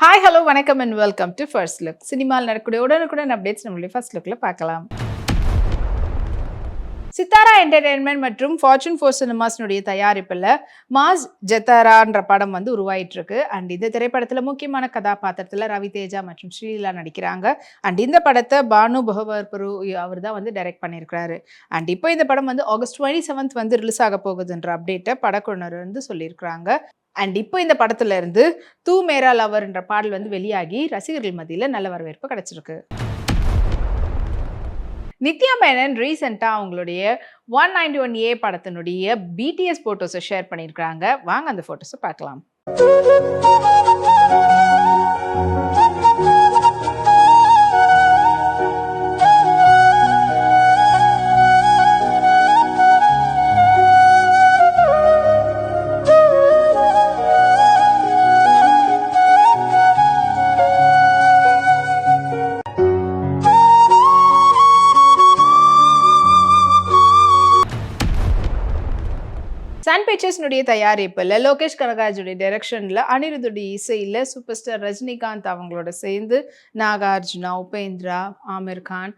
Hi hello வணக்கம் and welcome to first look சினிமாவில் நடக்கக்கூடிய உடனுக்குடன் அப்டேட்ஸ் நம்மளுடைய ஃபர்ஸ்ட் லுக்கில் பார்க்கலாம். சித்தாரா என்டர்டெயின்மெண்ட் மற்றும் ஃபார்ச்சூன் ஃபோர் சினிமாஸ்னுடைய தயாரிப்பில் மாஸ் ஜெத்தாரான்ற படம் வந்து உருவாயிட்டு இருக்கு அண்ட் இந்த திரைப்படத்தில் முக்கியமான கதாபாத்திரத்தில் ரவி தேஜா மற்றும் ஸ்ரீலீலா நடிக்கிறாங்க. அண்ட் இந்த படத்தை பானு பகவர்பரு அவர் தான் வந்து டைரக்ட் பண்ணியிருக்கிறாரு. அண்ட் இப்போ இந்த படம் வந்து ஆகஸ்ட் டுவெண்ட்டி செவன்த் வந்து ரிலீஸ் ஆக போகுதுன்ற அப்டேட்டை படக்குழுனர் வந்து சொல்லியிருக்கிறாங்க. அண்ட் இப்போ இந்த படத்துல இருந்து தூ மேரா லவர்ன்ற பாடல் வந்து வெளியாகி ரசிகர்கள் மத்தியில் நல்ல வரவேற்பு கிடைச்சிருக்கு. நித்யா மேனன் ரீசெண்டாக அவங்களுடைய ஒன் நைன்டி ஒன் ஏ படத்தினுடைய பிடிஎஸ் ஃபோட்டோஸை ஷேர் பண்ணியிருக்கிறாங்க. வாங்க அந்த ஃபோட்டோஸை பார்க்கலாம். சன் பிக்சர்ஸ்னுடைய தயாரிப்பில் லோகேஷ் கனகராஜுடைய டைரக்ஷனில் அனிருதுடைய இசையில் சூப்பர் ஸ்டார் ரஜினிகாந்த் அவங்களோட சேர்ந்து நாகார்ஜுனா உபேந்திரா ஆமிர் கான்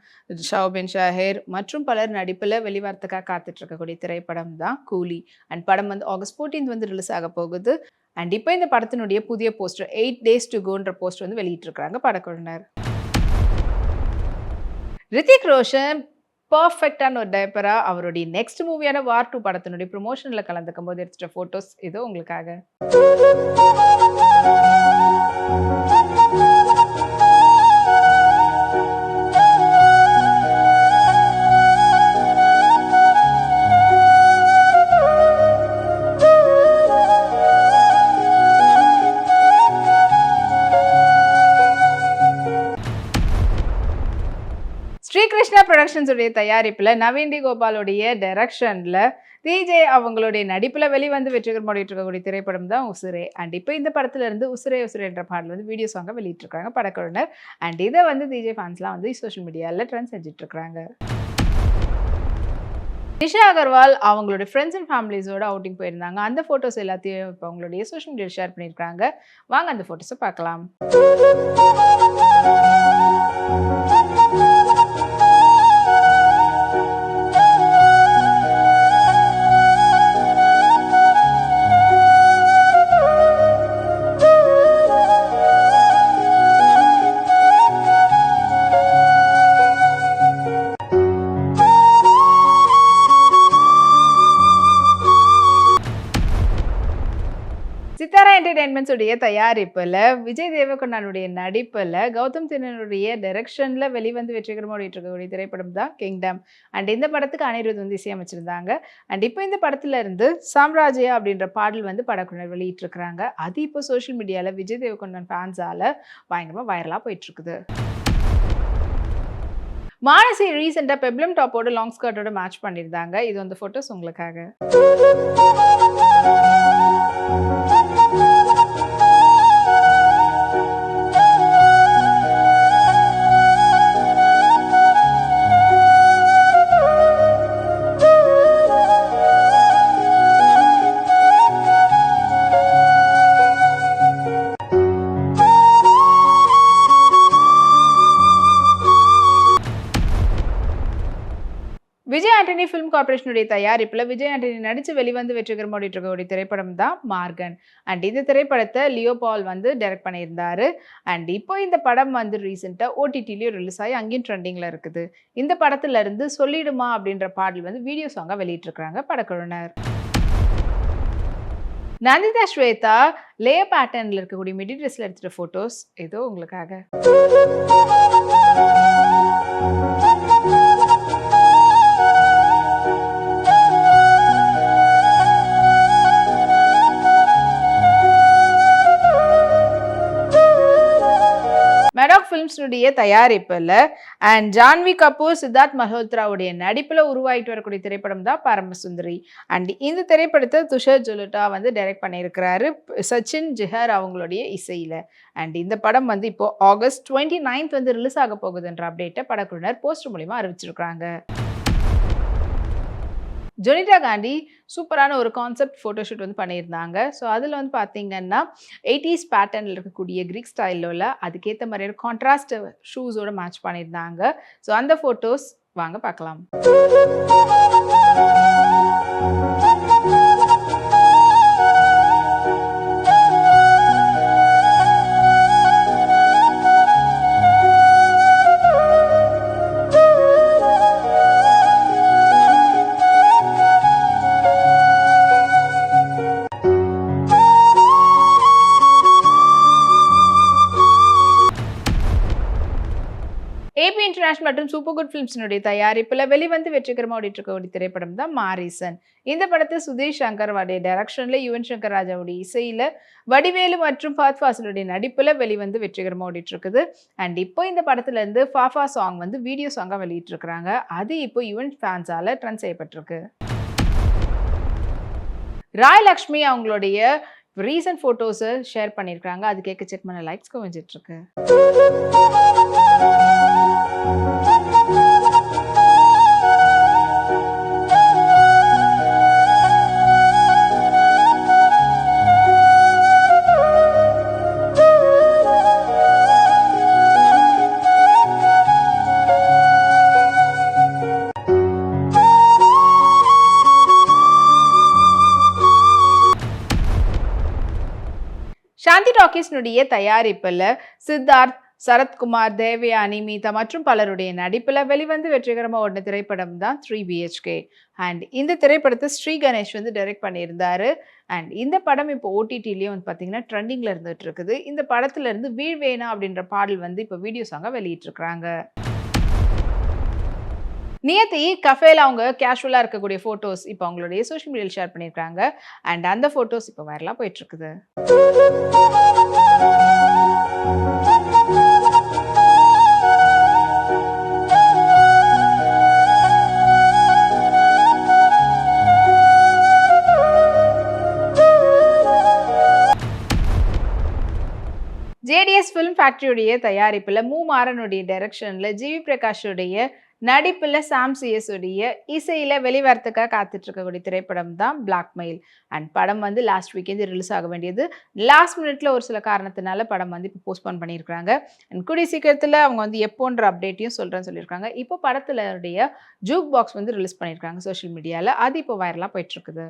ஷௌபின் ஷாஹேர் மற்றும் பலர் நடிப்பில் வெளிவரத்துக்காக காத்துட்டு இருக்கக்கூடிய திரைப்படம் தான் கூலி. அண்ட் படம் வந்து ஆகஸ்ட் 14th வந்து ரிலீஸ் ஆக போகுது. அண்ட் இப்போ இந்த படத்தினுடைய புதிய போஸ்டர் எயிட் டேஸ் டு கோன்ற போஸ்டர் வந்து வெளியிட்டிருக்கிறாங்க படக்குழுவினர். ரித்திக் ரோஷன் பர்ஃபெக்டான ஒரு டயப்பராக அவருடைய நெக்ஸ்ட் மூவியான வார் டூ படத்தினுடைய ப்ரொமோஷனில் கலந்துக்கும் போது எடுத்துகிட்ட ஃபோட்டோஸ் இதோ உங்களுக்காக. ஸ்ரீகிருஷ்ணா ப்ரொடக்ஷன்ஸ் உடைய தயாரிப்பில் நவீன் கோபாலுடைய டைரக்ஷனில் டிஜே அவங்களுடைய நடிப்பில் வெளிவந்து வெற்றிகரமாக ஓடிட்டு இருக்கக்கூடிய திரைப்படம் தான் உசுரே. அண்ட் இப்போ இந்த படத்துலேருந்து உசுரே உசுரே என்ற பாடல் வந்து வீடியோ சாங்காக வெளியிட்டிருக்காங்க படக்குழுனர் அண்ட் இதை வந்து டிஜே ஃபேன்ஸ்லாம் வந்து சோஷியல் மீடியாவில் ட்ரெண்ட் செஞ்சுட்டு நிஷா அகர்வால் அவங்களுடைய ஃப்ரெண்ட்ஸ் அண்ட் ஃபேமிலிஸோட அவுட்டிங் போயிருந்தாங்க. அந்த ஃபோட்டோஸ் எல்லாத்தையும் இப்போ அவங்களுடைய சோஷியல் மீடியாவில் ஷேர் பண்ணியிருக்காங்க வாங்க அந்த ஃபோட்டோஸை பார்க்கலாம். சித்தாரா என்டர்டைன்மெண்ட்ஸ் தயாரிப்பில் விஜய் தேவகொண்டானுடைய நடிப்பில் கௌதம் தின்னனுடைய டைரக்ஷனில் வெளிவந்து வெற்றிகரமாக இருக்கக்கூடிய திரைப்படம் தான் கிங்டம் அண்ட் இந்த படத்துக்கு அனிருத் வந்து இசையமைச்சிருந்தாங்க. அண்ட் இப்போ இந்த படத்துல இருந்து சாம்ராஜ்யா அப்படின்ற பாடல் வந்து படக்குழுவினர் வெளியிட்டிருக்கிறாங்க. அது இப்போ சோஷியல் மீடியாவில் விஜய் தேவகொண்டன் ஃபேன்ஸால் பயங்கரமாக வைரலாக போயிட்டு இருக்குது மானசி ரீசெண்டாக பெப்ளம் டாப்போட லாங் ஸ்கர்ட்டோட மேட்ச் பண்ணியிருந்தாங்க. இது வந்து ஃபோட்டோஸ் உங்களுக்காக. விஜய் ஆண்டனி ஃபிலிம் கார்பரேஷனுடைய தயாரிப்பில் விஜய் ஆண்டனி நடித்து வெளிவந்து வெற்றிகரம் ஓடிட்டு இருக்கக்கூடிய திரைப்படம் தான் மார்கன். அண்ட் இந்த திரைப்படத்தை லியோ பால் வந்து டைரக்ட் பண்ணியிருந்தார். அண்ட் இப்போ இந்த படம் வந்து ரீசெண்டாக ஓடிடிலையும் ரிலீஸ் ஆகி அங்கேயும் ட்ரெண்டிங்கில் இருக்குது. இந்த படத்துல இருந்து சொல்லிடுமா அப்படின்ற பாடல் வந்து வீடியோ சாங்காக வெளியிட்டிருக்கிறாங்க படக்குழுவினர். நந்திதா ஸ்வேதா லே பேட்டர்னில் இருக்கக்கூடிய மிடி ட்ரெஸ்ஸில் எடுத்துகிட்ட ஃபோட்டோஸ் ஏதோ உங்களுக்காக. மெடாக் தயாரிப்பில் அண்ட் ஜான்வி கபூர் சித்தார்த் மல்ஹோத்ராவுடைய நடிப்பில் உருவாயிட்டு வரக்கூடிய திரைப்படம் தான் பரமசுந்தரி. அண்ட் இந்த திரைப்படத்தை துஷர் ஜொலுட்டா வந்து டைரக்ட் பண்ணியிருக்கிறாரு சச்சின் ஜிஹர் அவங்களுடைய இசையில். அண்ட் இந்த படம் வந்து இப்போ ஆகஸ்ட் டுவெண்ட்டி நைன்த் வந்து ரிலீஸ் ஆக போகுதுன்ற அப்டேட்டை படக்குழுவினர் போஸ்டர் மூலிமா அறிவிச்சிருக்கிறாங்க. ஜொனிதா காந்தி சூப்பரான ஒரு கான்செப்ட் ஃபோட்டோஷூட் வந்து பண்ணியிருந்தாங்க. ஸோ அதில் வந்து பார்த்தீங்கன்னா எயிட்டிஸ் பேட்டர்னில் இருக்கக்கூடிய க்ரீக் ஸ்டைலில் உள்ள அதுக்கேற்ற மாதிரியான கான்ட்ராஸ்ட் ஷூஸோட மேட்ச் பண்ணியிருந்தாங்க. ஸோ அந்த ஃபோட்டோஸ் வாங்க பார்க்கலாம். மற்றும் சூப்பர் குட் ஃபிலிம்ஸினுடைய தயாரிப்பில் வெளிவந்து வெற்றிகரமாக ஓடிட்டு ஒரு திரைப்படம் தான் மாரிசன். இந்த படத்தை சுதீஷ் சங்கர் வாடைய டைரக்ஷனில் யுவன் சங்கர் ராஜாவுடைய இசையில் வடிவேலு மற்றும் ஃபாத் ஃபாசிலுடைய நடிப்பில் வெளிவந்து வெற்றிகரமாக ஓடிட்டு இருக்குது அண்ட் இப்போ இந்த படத்துல இருந்து ஃபாஃபா சாங் வந்து வீடியோ சாங்காக வெளியிட்டிருக்கிறாங்க. அது இப்போ யுவன் ஃபேன்ஸால் ட்ரெண்ட் செய்யப்பட்டிருக்கு. ராய் லக்ஷ்மி அவங்களுடைய ரீசன்ட் ஃபோட்டோஸை ஷேர் பண்ணியிருக்காங்க அது கேட்க செக் பண்ண லைக்ஸ் குவிஞ்சிட்டு டாக்கீஸ்னுடைய தயாரிப்பில் சித்தார்த் சரத்குமார் தேவயானி மீதா மற்றும் பலருடைய நடிப்பில் வெளிவந்து வெற்றிகரமாக ஓடின திரைப்படம் தான் த்ரீ பிஹெச்கே அண்ட் இந்த திரைப்படத்தை ஸ்ரீ கணேஷ் வந்து டைரக்ட் பண்ணியிருந்தாரு. அண்ட் இந்த படம் இப்போ ஓடிடிலேயே வந்து பார்த்தீங்கன்னா ட்ரெண்டிங்கில் இருந்துகிட்டு இருக்குது. இந்த படத்துல இருந்து வீழ்வேனா அப்படின்ற பாடல் வந்து இப்போ வீடியோ சாங்காக வெளியிட்டிருக்கிறாங்க. நியத்தி கஃபேல அவங்க கேஷுவலாக இருக்கக்கூடிய ஃபோட்டோஸ் இப்போ அவங்களுடைய சோஷியல் மீடியாவில் ஷேர் பண்ணியிருக்காங்க. அண்ட் அந்த ஃபோட்டோஸ் இப்போ வைரலாக போயிட்டு இருக்குது ஜேடிஎஸ் ஃபிலிம் ஃபேக்டரியுடைய தயாரிப்பில் மூ மாறனுடைய டைரக்ஷனில் ஜிவி பிரகாஷுடைய நடிப்பில் சாம் சிஎஸ் இசையில் வெளிவரத்துக்காக காத்துட்டு இருக்கக்கூடிய திரைப்படம் தான் பிளாக்மெயில் அண்ட் படம் வந்து லாஸ்ட் வீக்கேந்து ரிலீஸ் ஆக வேண்டியது. லாஸ்ட் மினிட்ல ஒரு சில காரணத்தினால படம் வந்து இப்போ போஸ்ட்போன் பண்ணியிருக்காங்க அண்ட் கூடிய சீக்கிரத்தில் அவங்க வந்து எப்போன்ற அப்டேட்டையும் சொல்கிறேன்னு சொல்லியிருக்காங்க. இப்போ படத்துடைய ஜூக் பாக்ஸ் வந்து ரிலீஸ் பண்ணியிருக்காங்க சோஷியல் மீடியாவில் அது இப்போ வைரலாக போயிட்டுருக்குது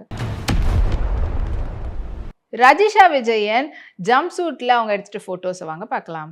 ரஜிஷா விஜயன் ஜம்ப் சூட்டில் அவங்க எடுத்துட்டு ஃபோட்டோஸை வாங்க பார்க்கலாம்.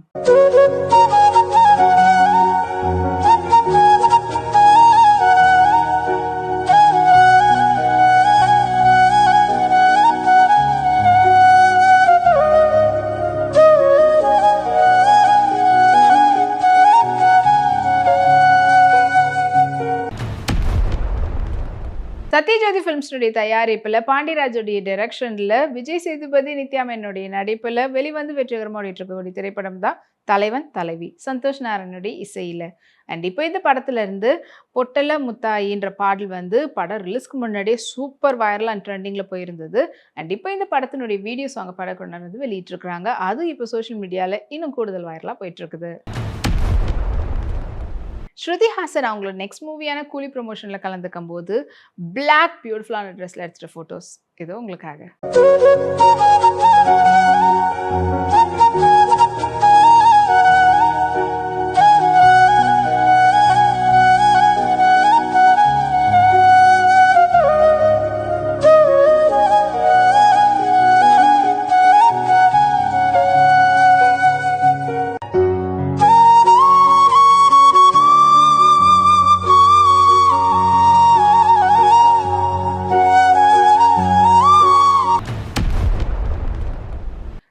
சத்யஜோதி ஃபிலிம்ஸுடைய தயாரிப்பில் பாண்டியராஜுடைய டைரக்ஷனில் விஜய் சேதுபதி நித்யா மேனுடைய நடிப்பில் வெளிவந்து வெற்றிகரமாக ஓடிட்டு இருக்கக்கூடிய திரைப்படம் தான் தலைவன் தலைவி. சந்தோஷ் நாராயணுடைய இசையில். அண்ட் இப்போ இந்த படத்துல இருந்து பொட்டல முத்தாயின்ற பாடல் வந்து படம் ரிலீஸ்க்கு முன்னாடியே சூப்பர் வைரல் அண்ட் ட்ரெண்டிங்கில் போயிருந்தது. அண்ட் இப்போ இந்த படத்தினுடைய வீடியோ அவங்க படம் வந்து வெளியிட்டிருக்கிறாங்க. அது இப்போ சோஷியல் மீடியாவில் இன்னும் கூடுதல் வைரலாக போயிட்டு இருக்குது ஸ்ருதி ஹாசன் அவங்களோட நெக்ஸ்ட் மூவியான கூலி ப்ரொமோஷனில் கலந்துக்கும் போது பிளாக் பியூட்டிஃபுல்லான ட்ரெஸ்ஸில் எடுத்துகிட்ட ஃபோட்டோஸ் இதோ உங்களுக்காக.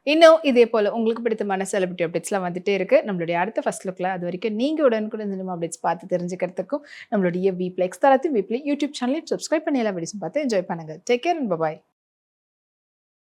இன்னும் இதே போல் உங்களுக்கு பிடித்தமான செலிபிரிட்டி அப்டேட்ஸ்லாம் வந்துட்டே இருக்குது நம்மளுடைய அடுத்த ஃபர்ஸ்ட் லுக்கில் அது வரைக்கும் நீங்கள் உடனுக்குடன் சினிமா அப்டேட்ஸ் பார்த்து தெரிஞ்சுக்கிறதுக்கும் நம்மளுடைய வீப்ளெக்ஸ் தரத்தையும் வீப்ளி யூடியூப் சேனலையும் சப்ஸ்கிரைப் பண்ணி எல்லா வீடியோஸும் பார்த்து என்ஜாய் பண்ணுங்கள் டேக் கேர் அண்ட் பபாய்